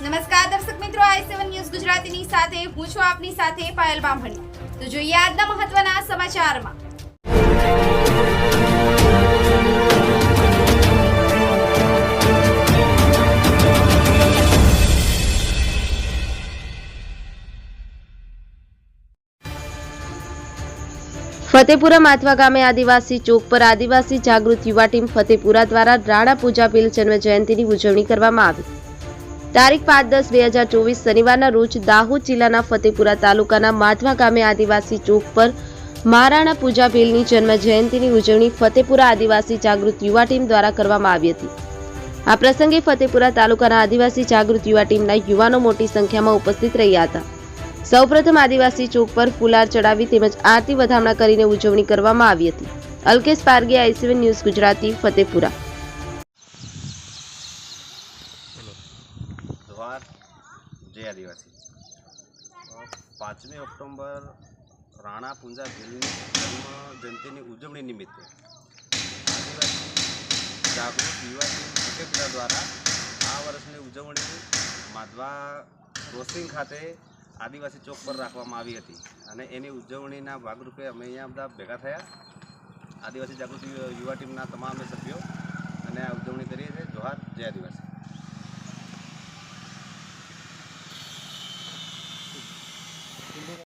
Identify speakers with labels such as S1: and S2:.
S1: નમસ્કાર દર્શક મિત્રો, આઈ સેવન ન્યૂઝ ગુજરાતીની સાથે, હું છું આપની સાથે પાયલ બામણી. તો જોઈએ આજના મહત્વના સમાચારમાં.
S2: ફતેપુરા માથવા ગામે આદિવાસી ચોક પર આદિવાસી જાગૃત યુવા ટીમ ફતેપુરા દ્વારા રાણા પૂજા બિલ જન્મ જયંતિની ઉજવણી કરવામાં આવી. તારીખ પાંચ દસ બે હજાર ચોવીસ શનિવારના રોજ દાહોદ જિલ્લાના ફતેપુરા તાલુકાના માધવા ગામે આદિવાસી ચોક પર મહારાણા પૂજા ભીલની જન્મ જયંતિની ઉજવણી ફતેપુરા આદિવાસી જાગૃત યુવા ટીમ દ્વારા કરવામાં આવી હતી. આ પ્રસંગે ફતેપુરા તાલુકાના આદિવાસી જાગૃત યુવા ટીમના યુવાનો મોટી સંખ્યામાં ઉપસ્થિત રહ્યા હતા. સૌપ્રથમ આદિવાસી ચોક પર ફુલાર ચડાવી તેમજ આરતી વધામણા કરીને ઉજવણી કરવામાં આવી હતી. Alkesh Parge I C one news Gujarati, Fatepura.
S3: Johar જય આદિવાસી. પાંચમી ઓક્ટોબર રાણા પુંજા જેલની જન્મ જયંતિની ઉજવણી નિમિત્તે આદિવાસી જાગૃત યુવા ટીમ દ્વારા આ વર્ષની ઉજવણી માધવા ક્રોસિંગ ખાતે આદિવાસી ચોક પર રાખવામાં આવી હતી અને એની ઉજવણીના ભાગરૂપે અમે અહીંયા બધા ભેગા થયા. આદિવાસી જાગૃતિ યુવા ટીમના તમામ સભ્યો અને આ ઉજવણી કરીએ છીએ. જોહાર, જય આદિવાસી.